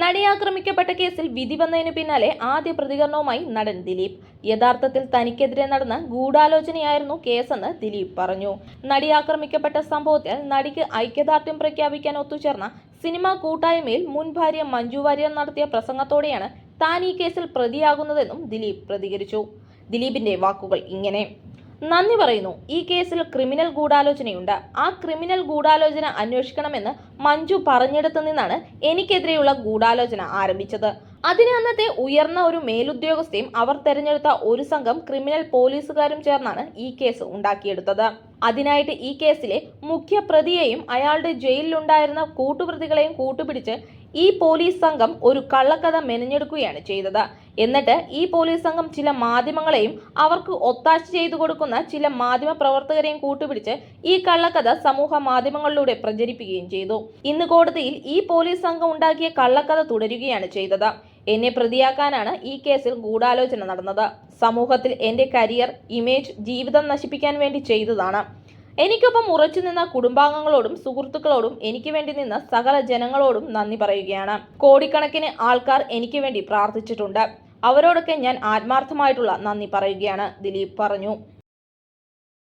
നടിയാക്രമിക്കപ്പെട്ട കേസിൽ വിധി വന്നതിനു പിന്നാലെ ആദ്യ പ്രതികരണവുമായി നടൻ ദിലീപ്. യഥാർത്ഥത്തിൽ തനിക്കെതിരെ നടന്ന ഗൂഢാലോചനയായിരുന്നു കേസെന്ന് ദിലീപ് പറഞ്ഞു. നടി ആക്രമിക്കപ്പെട്ട സംഭവത്തിൽ നടിക്ക് ഐക്യദാർഢ്യം പ്രഖ്യാപിക്കാൻ ഒത്തുചേർന്ന സിനിമാ കൂട്ടായ്മയിൽ മുൻ ഭാര്യ മഞ്ജു വാര്യർ നടത്തിയ പ്രസംഗത്തോടെയാണ് താൻ ഈ കേസിൽ പ്രതിയാകുന്നതെന്നും ദിലീപ് പ്രതികരിച്ചു. ദിലീപിന്റെ വാക്കുകൾ ഇങ്ങനെ. നന്ദി പറയുന്നു. ഈ കേസിൽ ക്രിമിനൽ ഗൂഢാലോചനയുണ്ട്. ആ ക്രിമിനൽ ഗൂഢാലോചന അന്വേഷിക്കണമെന്ന് മഞ്ജു പറഞ്ഞെടുത്തു നിന്നാണ് എനിക്കെതിരെയുള്ള ഗൂഢാലോചന ആരംഭിച്ചത്. അതിന് അന്നത്തെ ഉയർന്ന ഒരു മേലുദ്യോഗസ്ഥയും അവർ തെരഞ്ഞെടുത്ത ഒരു സംഘം ക്രിമിനൽ പോലീസുകാരും ചേർന്നാണ് ഈ കേസ് ഉണ്ടാക്കിയെടുത്തത്. അതിനായിട്ട് ഈ കേസിലെ മുഖ്യ പ്രതിയെയും അയാളുടെ ജയിലിലുണ്ടായിരുന്ന കൂട്ടുപ്രതികളെയും കൂട്ടുപിടിച്ച് ഈ പോലീസ് സംഘം ഒരു കള്ളക്കഥ മെനഞ്ഞെടുക്കുകയാണ് ചെയ്തത്. എന്നിട്ട് ഈ പോലീസ് സംഘം ചില മാധ്യമങ്ങളെയും അവർക്ക് ഒത്താശ ചെയ്തു കൊടുക്കുന്ന ചില മാധ്യമ പ്രവർത്തകരെയും കൂട്ടുപിടിച്ച് ഈ കള്ളക്കഥ സമൂഹ മാധ്യമങ്ങളിലൂടെ പ്രചരിപ്പിക്കുകയും ചെയ്തു. ഇന്ന് കോടതിയിൽ ഈ പോലീസ് സംഘം ഉണ്ടാക്കിയ കള്ളക്കഥ തുടരുകയാണ് ചെയ്തത്. എന്നെ പ്രതിയാക്കാനാണ് ഈ കേസിൽ ഗൂഢാലോചന നടന്നത്. സമൂഹത്തിൽ എന്റെ കരിയർ ഇമേജ് ജീവിതം നശിപ്പിക്കാൻ വേണ്ടി ചെയ്തതാണ്. എനിക്കൊപ്പം ഉറച്ചു നിന്ന കുടുംബാംഗങ്ങളോടും സുഹൃത്തുക്കളോടും എനിക്ക് വേണ്ടി നിന്ന സകല ജനങ്ങളോടും നന്ദി പറയുകയാണ്. കോടിക്കണക്കിന് ആൾക്കാർ എനിക്ക് വേണ്ടി പ്രാർത്ഥിച്ചിട്ടുണ്ട്. അവരോടൊക്കെ ഞാൻ ആത്മാർത്ഥമായിട്ടുള്ള നന്ദി പറയുകയാണ് ദിലീപ് പറഞ്ഞു.